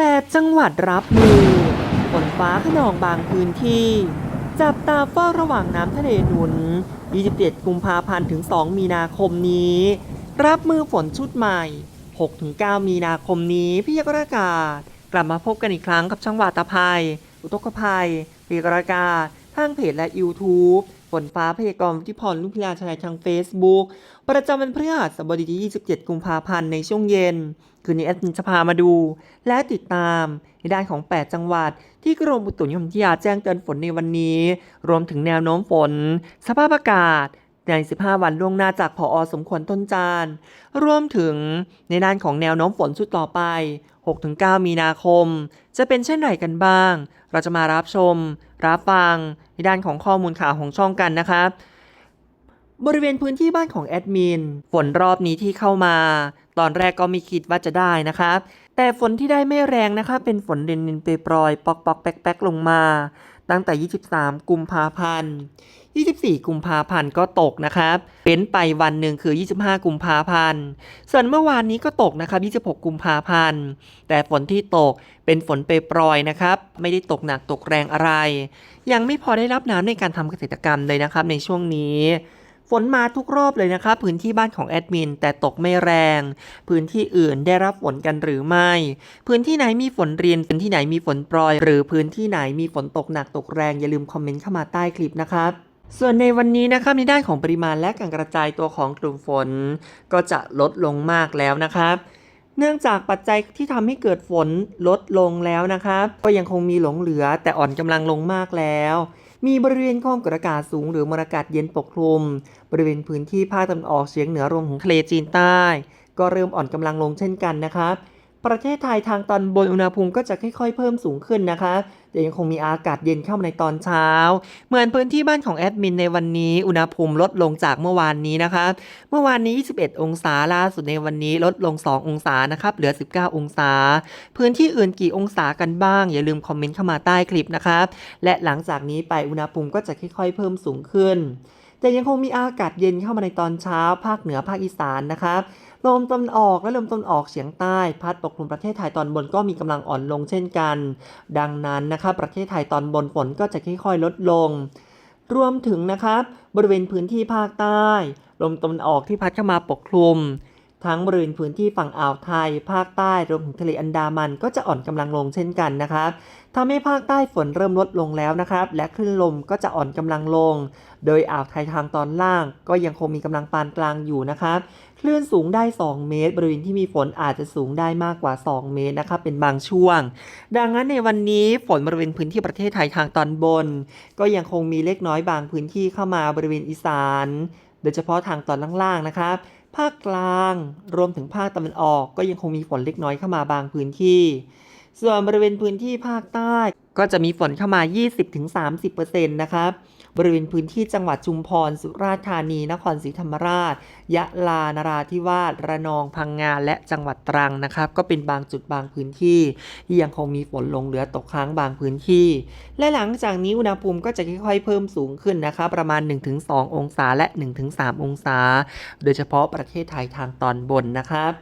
8 จังหวัดรับมือฝนฟ้าขนองบางพื้นที่ จับตาเฝ้าระหว่างน้ำทะเลหนุน 27 กุมภาพันธ์ถึง 2 มีนาคมนี้ รับมือฝนชุดใหม่ 6-9 มีนาคมนี้พยากรณ์อากาศ กลับมาพบกันอีกครั้งกับช่างวาตาภัย อุทกภัยพยากรณ์อากาศทางเพจและ YouTube ฝนฟ้าพยากรณ์วุฒิพรลุกพิลาชายทาง Facebook ประจำวันพฤหัสบดีที่ 27 กุมภาพันธ์ในช่วงเย็น คืนนี้แอดมินจะพามาดู และติดตามในด้านของ 8 จังหวัด ที่กรมอุตุนิยมวิทยาแจ้งเตือนฝนในวันนี้ รวมถึงแนวโน้มฝน สภาพอากาศ ใน 15 วันล่วงหน้าจากพออสมควรต้นจานรวมถึงในด้านของแนวโน้มฝนชุดต่อไป 6-9 มีนาคม จะเป็นเช่นไรกันบ้าง เราจะมารับชม รับฟัง ในด้านของข้อมูลข่าวของช่องกันนะครับบริเวณพื้นที่บ้านของแอดมินฝนรอบนี้ที่เข้ามา ตอนแรกก็ไม่คิดว่าจะได้นะครับ แต่ฝนที่ได้ไม่แรงนะคะเป็นฝนเด่นๆเปรยปอกปอกๆแป๊กลงมา ตั้งแต่ 23 กุมภาพันธ์ 24 กุมภาพันธ์ก็ตกนะครับเป็นไปวันหนึ่งคือ 25 กุมภาพันธ์ ส่วนเมื่อวานนี้ก็ตกนะครับ 26 กุมภาพันธ์ แต่ฝนที่ตกเป็นฝนเปรยนะครับ ไม่ได้ตกหนักตกแรงอะไร ยังไม่พอได้รับน้ำในการทำเกษตรกรรมเลยนะครับ ในช่วงนี้ฝนมาทุกรอบเลยนะครับ พื้นที่บ้านของแอดมินแต่ตกไม่แรง พื้นที่อื่นได้รับฝนกันหรือไม่ พื้นที่ไหนมีฝนเรียนพื้นที่ไหนมีฝนโปรยหรือพื้นที่ไหนมีฝนตกหนักตกแรงอย่าลืมคอมเมนต์เข้ามาใต้คลิปนะครับ ส่วนในวันนี้นะครับในด้านของปริมาณและการกระจายตัวของกลุ่มฝน ก็จะลดลงมากแล้วนะครับ เนื่องจากปัจจัยที่ทำให้เกิดฝนลดลงแล้วนะครับ ก็ยังคงมีหลงเหลือแต่อ่อนกำลังลงมากแล้ว มีบริเวณความกดอากาศสูงหรือมวลอากาศเย็นปกคลุม บริเวณพื้นที่ภาคตะวันออกเฉียงเหนือรวมถึงทะเลจีนใต้ ก็เริ่มอ่อนกำลังลงเช่นกันนะครับ ประเทศไทยทางตอนบนอุณหภูมิก็จะค่อยๆเพิ่มสูงขึ้นนะคะแต่ยังคงมีอากาศเย็นเข้ามาในตอนเช้า เหมือนพื้นที่บ้านของแอดมินในวันนี้ อุณหภูมิลดลงจากเมื่อวานนี้นะคะ เมื่อวานนี้ 21 องศาล่าสุดในวันนี้ลดลง 2 องศานะครับเหลือ 19 องศา พื้นที่อื่นกี่องศากันบ้าง อย่าลืมคอมเมนต์เข้ามาใต้คลิปนะครับและหลังจากนี้ไปอุณหภูมิก็จะค่อยๆ เพิ่มสูงขึ้นแต่ยังคงมีอากาศเย็นเข้ามาในตอนเช้า ภาคเหนือภาคอีสานนะครับ ลมตะวันออกและลมตะวันออกเฉียงใต้ พัดปกคลุมประเทศไทยตอนบนก็มีกำลังอ่อนลงเช่นกัน ดังนั้นนะครับประเทศไทยตอนบนฝนก็จะค่อยๆ ลดลง รวมถึงนะครับบริเวณพื้นที่ภาคใต้ ลมตะวันออกที่พัดเข้ามาปกคลุม ทั้งบริเวณพื้นที่ฝั่งอ่าวไทย ภาคใต้รวมถึงทะเลอันดามันก็จะอ่อนกำลังลงเช่นกันนะครับทำให้ภาคใต้ฝนเริ่มลดลงแล้วนะครับ และคลื่นลมก็จะอ่อนกำลังลง โดยอ่าวไทยทางตอนล่าง ก็ยังคงมีกำลังปานกลางอยู่นะครับคลื่นสูงได้ 2 เมตร บริเวณที่มีฝนอาจจะสูงได้มากกว่า 2 เมตรนะครับเป็นบางช่วง ดังนั้นในวันนี้ฝนบริเวณพื้นที่ประเทศไทยทางตอนบน ก็ยังคงมีเล็กน้อยบางพื้นที่เข้ามาบริเวณอีสาน โดยเฉพาะทางตอนล่างๆนะครับ ภาคกลาง รวมถึงภาคตะวันออกก็ยังคงมีฝนเล็กน้อยเข้ามาบางพื้นที่ ส่วนบริเวณพื้นที่ภาคใต้ ก็จะมีฝนเข้ามา 20-30%นะครับ บริเวณพื้นที่จังหวัดชุมพร สุราษฎร์ธานี นครศรีธรรมราช ยะลา นราธิวาส ระนอง พังงา และจังหวัดตรังนะครับ ก็เป็นบางจุดบางพื้นที่ ที่ยังคงมีฝนลงเหลือตกค้างบางพื้นที่ และหลังจากนี้อุณหภูมิก็จะค่อยๆเพิ่มสูงขึ้นนะครับประมาณ 1-2 องศาและ 1-3 องศา โดยเฉพาะประเทศไทยทางตอนบนนะครับ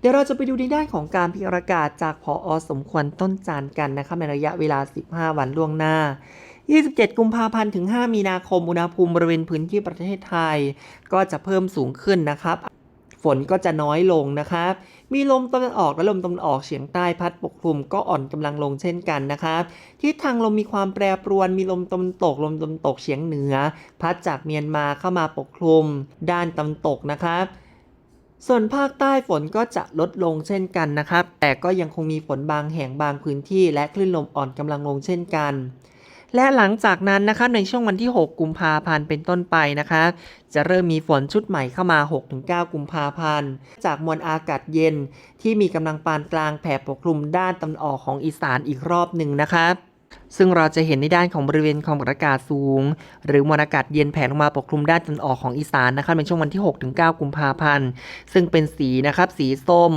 เดี๋ยวเราจะไปดูในด้านของการพิจารณาจากพออสมควรต้นจานกันนะครับในระยะเวลา 15 วันล่วงหน้า 27 กุมภาพันธ์ถึง 5 มีนาคม อุณหภูมิบริเวณพื้นที่ประเทศไทย ก็จะเพิ่มสูงขึ้นนะครับ ฝนก็จะน้อยลงนะครับ มีลมตะวันออกและลมตะวันออกเฉียงใต้พัดปกคลุมก็อ่อนกำลังลงเช่นกันนะครับ ทิศทางลมมีความแปรปรวน มีลมตะวันตก ลมตะวันตกเฉียงเหนือ พัดจากเมียนมาเข้ามาปกคลุม ด้านตะวันตกนะครับส่วนภาคใต้ฝนก็จะลดลงเช่นกันนะครับ แต่ก็ยังคงมีฝนบางแห่งบางพื้นที่และคลื่นลมอ่อนกำลังลงเช่นกัน และหลังจากนั้นนะครับในช่วงวันที่ 6 กุมภาพันธ์เป็นต้นไปนะคะ จะเริ่มมีฝนชุดใหม่เข้ามา 6-9 กุมภาพันธ์ จากมวลอากาศเย็นที่มีกำลังปานกลางแผ่ปกคลุมด้านตะวันออกของอีสานอีกรอบหนึ่งนะครับซึ่งเราจะเห็นในด้านของบริเวณความกดอากาศสูง หรือมวลอากาศเย็นแผ่ลงมาปกคลุมด้านตะวันออกของอีสานนะครับในช่วงวันที่ 6-9 กุมภาพันธ์ ซึ่งเป็นสีนะครับสีส้ม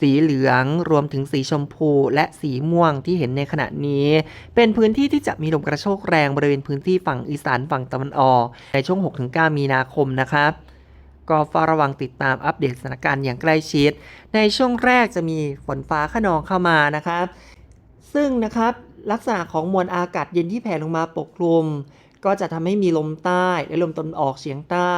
สีเหลืองรวมถึงสีชมพูและสีม่วงที่เห็นในขณะนี้ เป็นพื้นที่ที่จะมีลมกระโชกแรงบริเวณพื้นที่ฝั่งอีสานฝั่งตะวันออก ในช่วง 6-9 มีนาคมนะครับก็เฝ้าระวังติดตามอัปเดตสถานการณ์อย่างใกล้ชิด ในช่วงแรกจะมีฝนฟ้าขนองเข้ามานะครับ ซึ่งนะครับลักษณะของมวลอากาศเย็นที่แผ่ลงมาปกคลุม ก็จะทำให้มีลมใต้และลมตะวันออกเฉียงใต้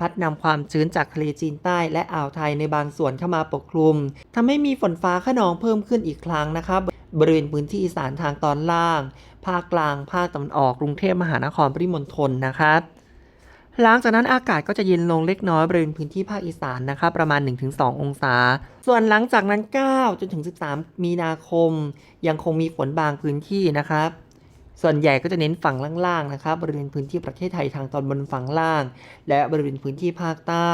พัดนำความชื้นจากทะเลจีนใต้และอ่าวไทยในบางส่วนเข้ามาปกคลุมทำให้มีฝนฟ้าขนองเพิ่มขึ้นอีกครั้งนะครับบริเวณพื้นที่อีสานทางตอนล่าง ภาคกลาง ภาคตะวันออกกรุงเทพมหานครปริมณฑลนะครับหลังจากนั้นอากาศก็จะเย็นลงเล็กน้อยบริเวณพื้นที่ภาคอีสานนะครับประมาณ 1-2 องศา ส่วนหลังจากนั้น 9 จนถึง 13 มีนาคม ยังคงมีฝนบางพื้นที่นะครับ ส่วนใหญ่ก็จะเน้นฝั่งล่างๆนะครับ บริเวณพื้นที่ประเทศไทยทางตอนบนฝั่งล่าง และบริเวณพื้นที่ภาคใต้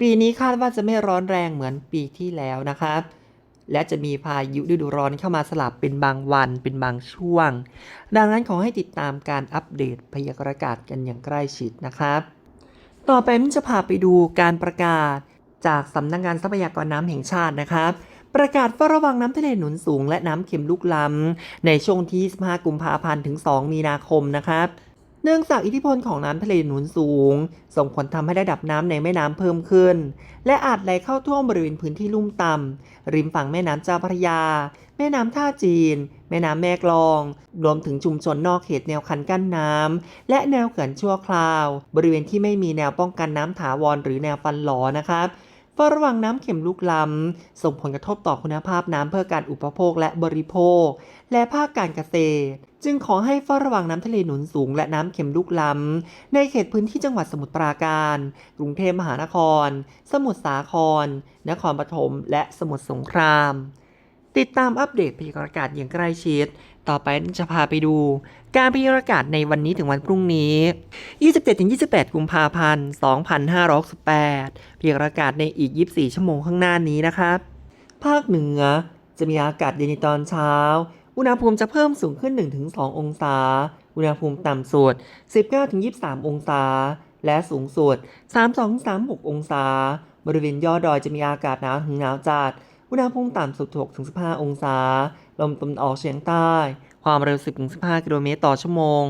ปีนี้คาดว่าจะไม่ร้อนแรงเหมือนปีที่แล้วนะครับ และจะมีพายุฤดูร้อนเข้ามาสลับเป็นบางวันเป็นบางช่วง ดังนั้นขอให้ติดตามการอัปเดตพยากรณ์อากาศกันอย่างใกล้ชิดนะครับ ต่อไปมันจะพาไปดูการประกาศจากสำนักงงานทรัพยากรน้ำแห่งชาตินะครับ ประกาศเฝ้าระวังน้ำทะเลหนุนสูงและน้ำเค็มลุกล้ำในช่วงที่ 25 กุมภาพันธ์ถึง 2 มีนาคมนะครับเนื่องจากอิทธิพลของน้ำทะเลหนุนสูง ส่งผลทำให้ระดับน้ำในแม่น้ำเพิ่มขึ้น และอาจไหลเข้าท่วมบริเวณพื้นที่ลุ่มต่ำริมฝั่งแม่น้ำเจ้าพระยา แม่น้ำท่าจีน แม่น้ำแม่กลอง รวมถึงชุมชนนอกเขตแนวคันกั้นน้ำและแนวเขื่อนชั่วคราว บริเวณที่ไม่มีแนวป้องกันน้ำถาวรหรือแนวฟันหลอนะครับ เฝ้าระวังน้ำเข็มลุกล้ำ ส่งผลกระทบต่อคุณภาพน้ำเพื่อการอุปโภคและบริโภค และภาคการเกษตร จึงขอให้เฝ้าระวังน้ำทะเลหนุนสูง และน้ำเข็มลุกล้ำ ในเขตพื้นที่จังหวัดสมุทรปราการ กรุงเทพมหานคร สมุทรสาคร นครปฐม และสมุทรสงคราม ติดตามอัปเดตพยากรณ์อากาศอย่างใกล้ชิด ต่อไปจะพาไปดู การพยากรณ์อากาศในวันนี้ถึงวันพรุ่งนี้ 27-28 กุมภาพันธ์ 2568พยากรณ์อากาศในอีก 24 ชั่วโมงข้างหน้านี้นะครับ ภาคเหนือจะมีอากาศเย็นในตอนเช้า อุณหภูมิจะเพิ่มสูงขึ้น 1-2 องศา อุณหภูมิต่ำสุด 19-23 องศา และสูงสุด 32-36 องศา บริเวณยอดดอยจะมีอากาศหนาวถึงหนาวจัด อุณหภูมิต่ำสุด 6-15 องศา ลมตะวันออกเฉียงใต้ ความเร็ว 10-15 กิโลเมตรต่อชั่วโมง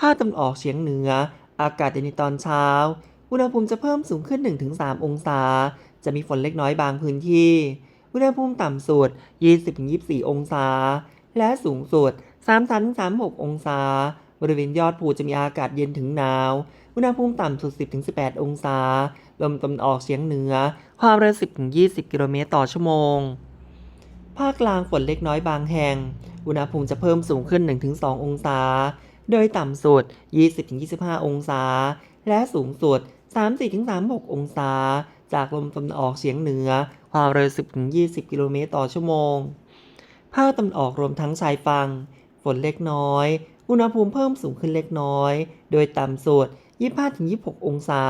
ภาคตะวันออกเฉียงเหนือ อากาศเย็นในตอนเช้า อุณหภูมิจะเพิ่มสูงขึ้น 1-3 องศา จะมีฝนเล็กน้อยบางพื้นที่ อุณหภูมิต่ำสุด 20-24 องศา และสูงสุด 33-36 องศา บริเวณยอดภูจะมีอากาศเย็นถึงหนาว อุณหภูมิต่ำสุด 10-18 องศา ลมตะวันออกเฉียงเหนือ ความเร็ว 10-20 กิโลเมตรต่อชั่วโมง ภาคกลางฝนเล็กน้อยบางแห่ง อุณหภูมิจะเพิ่มสูงขึ้น 1-2 องศา โดยต่ำสุด 20-25 องศา และสูงสุด 34-36 องศา จากลมตะวันออกเฉียงเหนือ ความเร็ว 10-20 กิโลเมตรต่อชั่วโมง ภาคตะวันออกรวมทั้งชายฝั่ง ฝนเล็กน้อย อุณหภูมิเพิ่มสูงขึ้นเล็กน้อย โดยต่ำสุด 25-26 องศา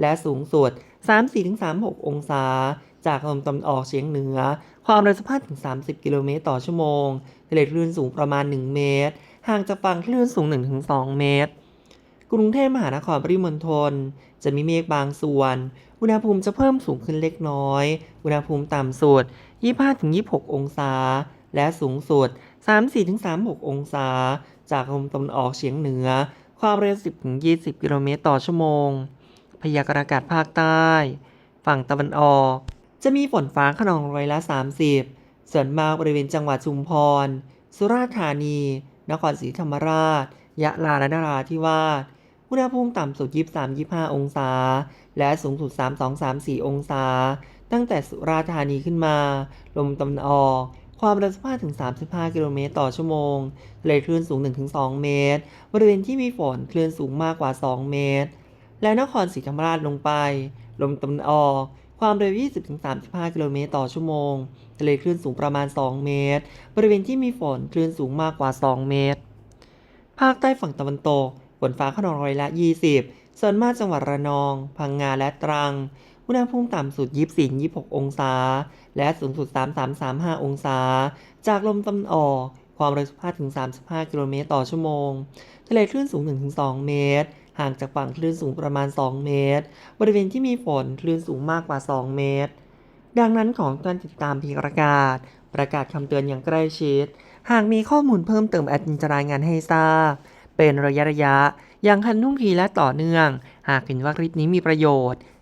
และสูงสุด 34-36 องศา จากลมตะวันออกเฉียงเหนือ ความเร็ว15-30 กิโลเมตรต่อชั่วโมงทะเลคลื่นสูงประมาณ 1 เมตร ห่างจากฝั่งคลื่นสูง 1-2 เมตร กรุงเทพมหานครปริมณฑลจะมีเมฆบางส่วน อุณหภูมิจะเพิ่มสูงขึ้นเล็กน้อย อุณหภูมิต่ำสุด 25-26 องศา และสูงสุด 34-36 องศา จากลมตะวันออกเฉียงเหนือ ความเร็ว 10-20 กิโลเมตรต่อชั่วโมง พยากรณ์อากาศภาคใต้ ฝั่งตะวันออก จะมีฝนฟ้าขนองร้อยละ 30 ส่วนมากบริเวณจังหวัดชุมพร สุราษฎร์ธานี นครศรีธรรมราช ยะลาและนราธิวาส อุณหภูมิต่ำสุด 23-25 องศา และสูงสุด 32-34 องศา ตั้งแต่สุราษฎร์ธานีขึ้นมา ลมตะวันออก ความเร็ว15-35 กิโลเมตรต่อชั่วโมงทะเลคลื่นสูง 1-2 เมตร บริเวณที่มีฝนคลื่นสูงมากกว่า 2 เมตร และนครศรีธรรมราชลงไป ลมตะวันออก ความเร็ว 20-35 กิโลเมตรต่อชั่วโมงทะเลคลื่นสูงประมาณ 2 เมตร บริเวณที่มีฝนคลื่นสูงมากกว่า 2 เมตร ภาคใต้ฝั่งตะวันตกฝนฟ้าขนองร้อยละ 20 ส่วนมากจังหวัดระนอง พังงาและตรัง อุณหภูมิต่ำสุด 24-26 องศา และสูงสุด 33-35 องศา จากลมตะวันออก ความเร็ว 15-35 กิโลเมตรต่อชั่วโมง ทะเลคลื่นสูง 1-2 เมตร ห่างจากฝั่งคลื่นสูงประมาณ 2 เมตร บริเวณที่มีฝนคลื่นสูงมากกว่า 2 เมตร ดังนั้นของการติดตามพยากรณ์อากาศ ประกาศคำเตือนอย่างใกล้ชิด หากมีข้อมูลเพิ่มเติมแอดมินจะรายงานให้ทราบ เป็นระยะระยะอย่างทันท่วงทีและต่อเนื่อง หากเห็นว่าคลิปนี้มีประโยชน์